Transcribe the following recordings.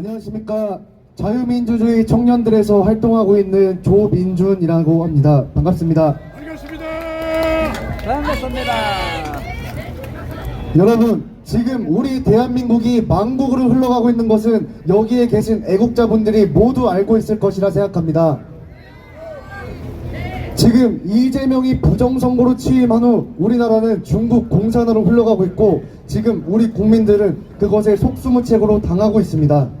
안녕하십니까. 자유민주주의 청년들에서 활동하고 있는 조민준이라고 합니다. 반갑습니다. 반갑습니다. 반갑습니다. 여러분, 지금 우리 대한민국이 망국으로 흘러가고 있는 것은 여기에 계신 애국자분들이 모두 알고 있을 것이라 생각합니다. 지금 이재명이 부정선거로 취임한 후 우리나라는 중국 공산으로 흘러가고 있고 지금 우리 국민들은 그것에 속수무책으로 당하고 있습니다.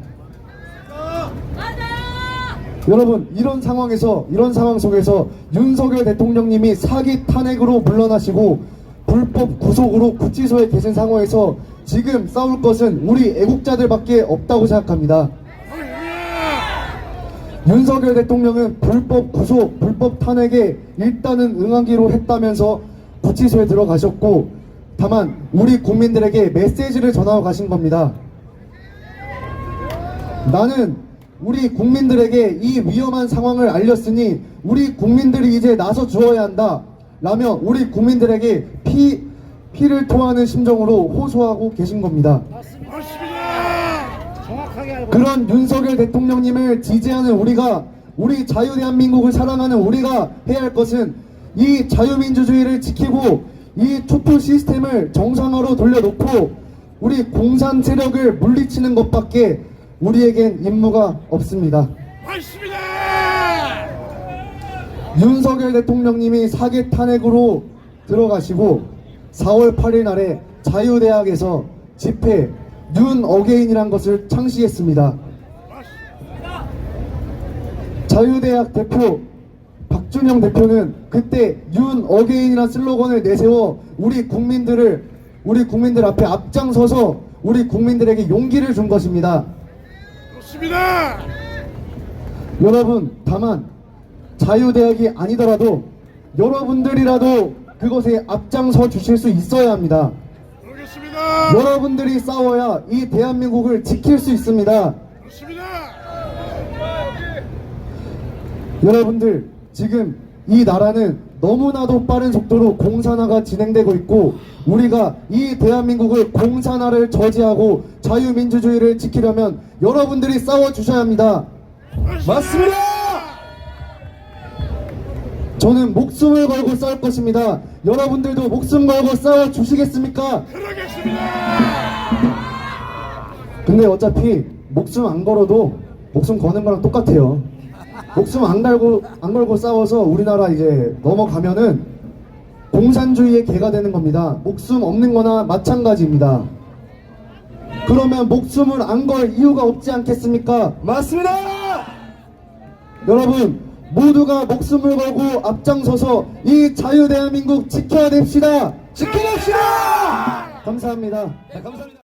여러분 이런 상황에서 이런 상황 속에서 윤석열 대통령님이 사기 탄핵으로 물러나시고 불법 구속으로 구치소에 계신 상황에서 지금 싸울 것은 우리 애국자들밖에 없다고 생각합니다. 윤석열 대통령은 불법 구속, 불법 탄핵에 일단은 응하기로 했다면서 구치소에 들어가셨고 다만 우리 국민들에게 메시지를 전하고 가신 겁니다. 나는 우리 국민들에게 이 위험한 상황을 알렸으니 우리 국민들이 이제 나서 주어야 한다. 라며 우리 국민들에게 피, 피를 토하는 심정으로 호소하고 계신 겁니다. 그런 윤석열 대통령님을 지지하는 우리가 우리 자유대한민국을 사랑하는 우리가 해야 할 것은 이 자유민주주의를 지키고 이 투표 시스템을 정상화로 돌려놓고 우리 공산 세력을 물리치는 것밖에 우리에겐 임무가 없습니다. 맞습니다. 윤석열 대통령님이 사기 탄핵으로 들어가시고 4월 8일 날에 자유대학에서 집회 윤 어게인이란 것을 창시했습니다. 자유대학 대표 박준영 대표는 그때 윤 어게인이라는 슬로건을 내세워 우리 국민들을 우리 국민들 앞에 앞장서서 우리 국민들에게 용기를 준 것입니다. 그렇습니다. 여러분 다만 자유대학이 아니더라도 여러분들이라도 그것에 앞장서 주실 수 있어야 합니다. 그렇겠습니다. 여러분들이 싸워야 이 대한민국을 지킬 수 있습니다. 그렇습니다. 여러분들 지금 이 나라는 너무나도 빠른 속도로 공산화가 진행되고 있고 우리가 이 대한민국을 공산화를 저지하고 자유민주주의를 지키려면 여러분들이 싸워 주셔야 합니다. 맞습니다. 저는 목숨을 걸고 싸울 것입니다. 여러분들도 목숨 걸고 싸워 주시겠습니까? 그러겠습니다. 근데 어차피 목숨 안 걸어도 목숨 거는 거랑 똑같아요. 목숨 안 걸고 안 걸고 싸워서 우리나라 이제 넘어가면은 공산주의의 개가 되는 겁니다. 목숨 없는 거나 마찬가지입니다. 그러면 목숨을 안 걸 이유가 없지 않겠습니까? 맞습니다! 여러분, 모두가 목숨을 걸고 앞장서서 이 자유대한민국 지켜냅시다! 지켜냅시다! 감사합니다. 네, 감사합니다.